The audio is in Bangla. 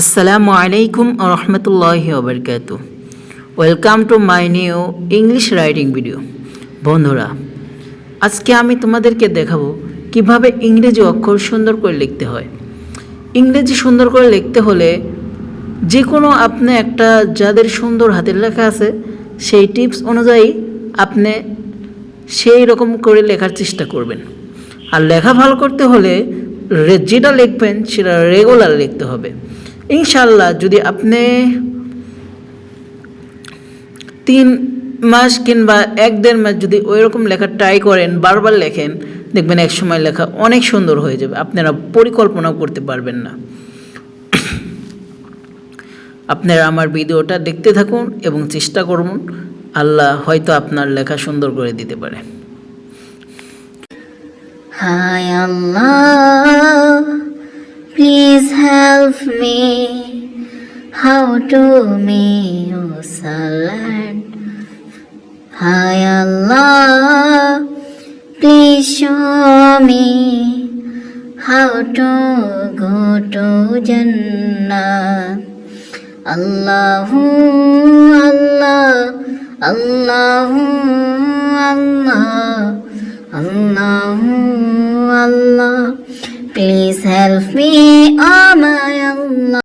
আসসালামু আলাইকুম রহমতুল্লাহি ওবরকাত welcome to my new English writing video বন্ধুরা, আজকে আমি তোমাদেরকে দেখাবো কীভাবে ইংরেজি অক্ষর সুন্দর করে লিখতে হয়। ইংরেজি সুন্দর করে লিখতে হলে যে কোনো আপনি একটা, যাদের সুন্দর হাতের লেখা আছে, সেই টিপস অনুযায়ী আপনি সেই রকম করে লেখার চেষ্টা করবেন। আর লেখা ভালো করতে হলে যেটা লিখবেন, সেটা রেগুলার লিখতে হবে। ইনশাল্লাহ যদি আপনি তিন মাস কিংবা এক দেড় মাস যদি ওই রকম লেখা ট্রাই করেন বারবার লেখেন দেখবেন এক সময় লেখা অনেক সুন্দর হয়ে যাবে। আপনারা পরিকল্পনাও করতে পারবেন না। আপনারা আমার ভিডিওটা দেখতে থাকুন এবং চেষ্টা করুন আল্লাহ হয়তো আপনার লেখা সুন্দর করে দিতে পারে। Hi Allah, Please help me how to make your salad. Hi Allah, please show me how to go to Jannah. Allahu Allah, Allahu Allah, Allahu Allah. Allah, Allah, Allah. Please help me, O oh my Allah.